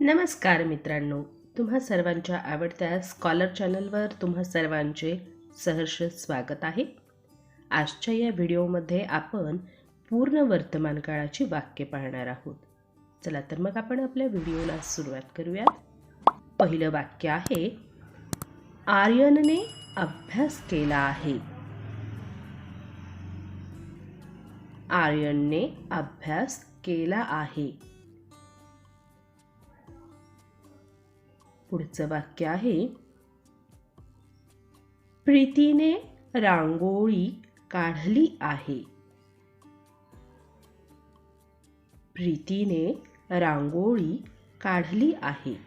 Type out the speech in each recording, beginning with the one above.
नमस्कार मित्रांनो तुम्हा सर्वांच्या आवडत्या स्कॉलर चॅनलवर तुम्हा सर्वांचे सहर्ष स्वागत आहे. आजच्या या व्हिडिओमध्ये आपण पूर्ण वर्तमान काळाची वाक्य पाहणार आहोत. चला तर मग आपण आपल्या व्हिडिओला सुरुवात करूया. पहिलं वाक्य आहे आर्यनने अभ्यास केला आहे. आर्यनने अभ्यास केला आहे. पुढचं वाक्य आहे. प्रीतीने रांगोळी काढली आहे. प्रीतीने रांगोळी काढली आहे.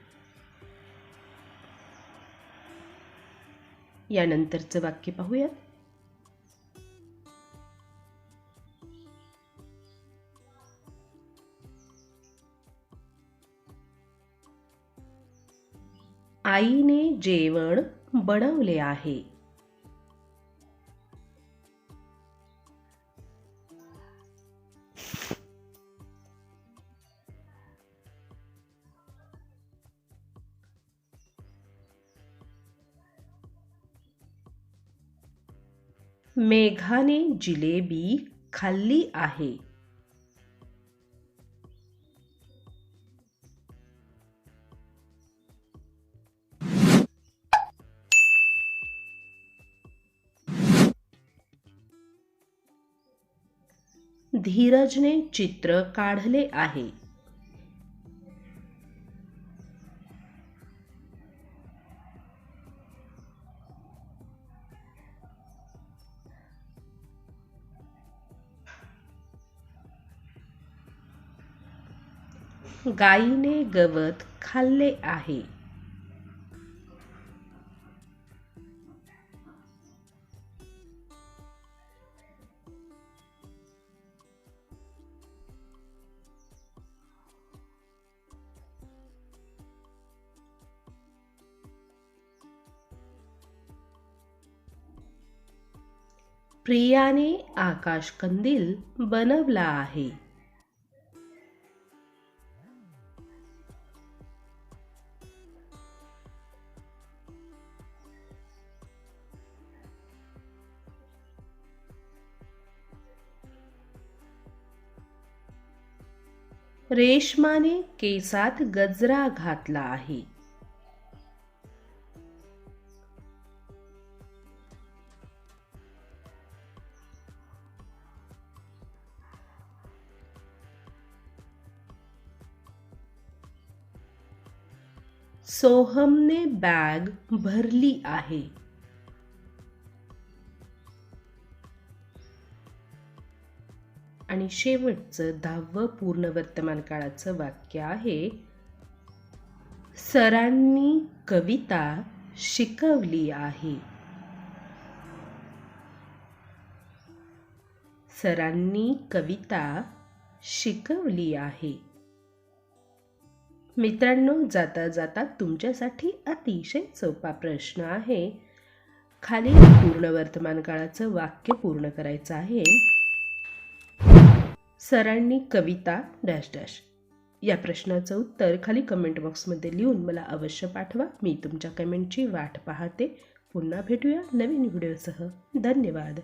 यानंतरचं वाक्य पाहूयात. आईने जेवण बनवले आहे. मेघाने जिलेबी खाल्ली आहे. धीरजने चित्र काढले आहे. गाईने गवत खाल्ले आहे. प्रियाने आकाश कंदील बनवला आहे. रेशमाने केसात गजरा घातला आहे. सोहमने बॅग भरली आहे. आणि शेवटचं दहावं पूर्ण वर्तमान काळाचं वाक्य आहे सरांनी कविता शिकवली आहे. सरांनी कविता शिकवली आहे. मित्रांनो जाता जाता तुमच्यासाठी अतिशय सोपा प्रश्न आहे. खाली पूर्ण वर्तमान काळाचं वाक्य पूर्ण करायचं आहे. सरांनी कविता डॅश डॅश. या प्रश्नाचं उत्तर खाली कमेंट बॉक्समध्ये लिहून मला अवश्य पाठवा. मी तुमच्या कमेंटची वाट पाहते. पुन्हा भेटूया नवीन व्हिडिओसह धन्यवाद.